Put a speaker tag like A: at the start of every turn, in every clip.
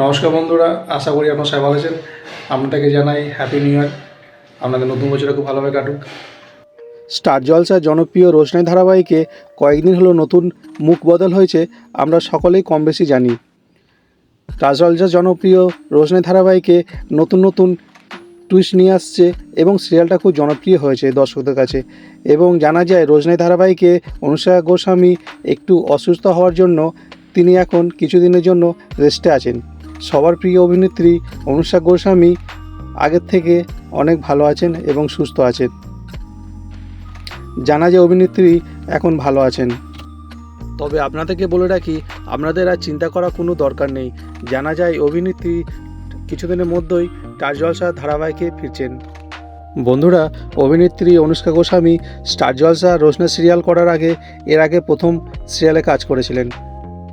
A: নমস্কার বন্ধুরা, আশা করি আপনারা সবাই ভালো আছেন। আপনাদেরকে জানাই হ্যাপি নিউ ইয়ার আপনাদের নতুন বছরটা খুব ভালোভাবে কাটুক। স্টার জলসা জনপ্রিয় রোশনাই ধারাবাহিকে কয়েকদিন হলো নতুন মুখ বদল হয়েছে, আমরা সকলেই কম বেশি জানি। স্টার জলসা জনপ্রিয় রোশনাই ধারাবাহিকে নতুন নতুন টুইস্ট নিয়ে আসছে এবং সিরিয়ালটা খুব জনপ্রিয় হয়েছে দর্শকদের কাছে। এবং জানা যায় রোজনাই ধারাবাহিকে অনুষ্কা গোস্বামী একটু অসুস্থ হওয়ার জন্য তিনি এখন কিছুদিনের জন্য রেস্টে আছেন। সবার প্রিয় অভিনেত্রী অনুষ্কা গোস্বামী আগের থেকে অনেক ভালো আছেন এবং সুস্থ আছেন। জানা যায় অভিনেত্রী এখন ভালো আছেন। তবে আপনাদেরকে বলে রাখি, আপনাদের আর চিন্তা করার কোনো দরকার নেই। জানা যায় অভিনেত্রী কিছুদিনের মধ্যেই স্টার জলসা ধারাবাহিকে ফিরছেন। বন্ধুরা, অভিনেত্রী অনুষ্কা গোস্বামী স্টার জলসা রোশনা সিরিয়াল করার আগে, এর আগে প্রথম সিরিয়ালে কাজ করেছিলেন।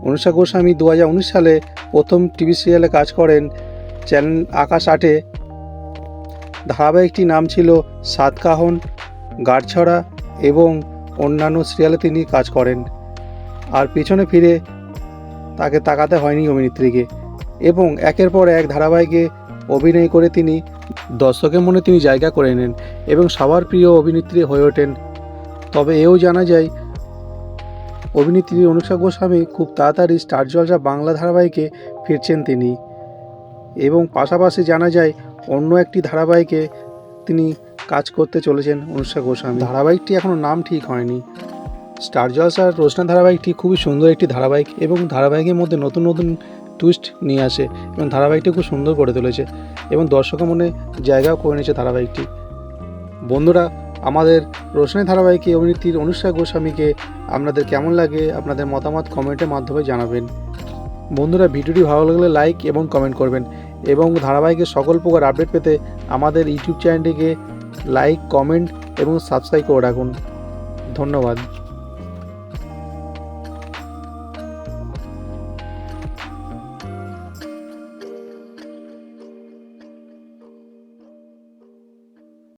A: অনুষ্কা গোস্বামী দু হাজার উনিশ সালে প্রথম টিভি সিরিয়ালে কাজ করেন চ্যানেল আকাশ আটে। ধারাবাহিকটির নাম ছিল সাতকাহন গাড়ছড়া এবং অন্যান্য সিরিয়ালে তিনি কাজ করেন। আর পিছনে ফিরে তাকে তাকাতে হয়নি অভিনেত্রীকে। এবং একের পর এক ধারাবাহিকে অভিনয় করে তিনি দর্শকের মনে তিনি জায়গা করে নেন এবং সবার প্রিয় অভিনেত্রী হয়ে ওঠেন। তবে এও জানা যায় অভিনেত্রী অনুষ্কা গোস্বামী খুব তাড়াতাড়ি স্টার জলসা বাংলা ধারাবাহিকে ফিরছেন তিনি। এবং পাশাপাশি জানা যায়, অন্য একটি ধারাবাহিকে তিনি কাজ করতে চলেছেন অনুষ্কা গোস্বামী। ধারাবাহিকটি এখনও নাম ঠিক হয়নি। স্টার জলসার রোশনা ধারাবাহিকটি খুবই সুন্দর একটি ধারাবাহিক এবং ধারাবাহিকের মধ্যে নতুন নতুন টুইস্ট নিয়ে আসে এবং ধারাবাহিকটি খুব সুন্দর করে তুলেছে এবং দর্শকের মনে জায়গাও করে নিয়েছে ধারাবাহিকটি। বন্ধুরা আমাদের রোশনী ধারাবাহিকে অভিনেত্রীর অনুষ্কা গোস্বামীকে আপনাদের কেমন লাগে আপনাদের মতামত কমেন্টের মাধ্যমে জানাবেন। বন্ধুরা, ভিডিওটি ভালো লাগলে লাইক এবং কমেন্ট করবেন এবং ধারাবাহিকের সকল প্রকার আপডেট পেতে আমাদের ইউটিউব চ্যানেলটিকে লাইক, কমেন্ট এবং সাবস্ক্রাইব করে রাখুন। ধন্যবাদ।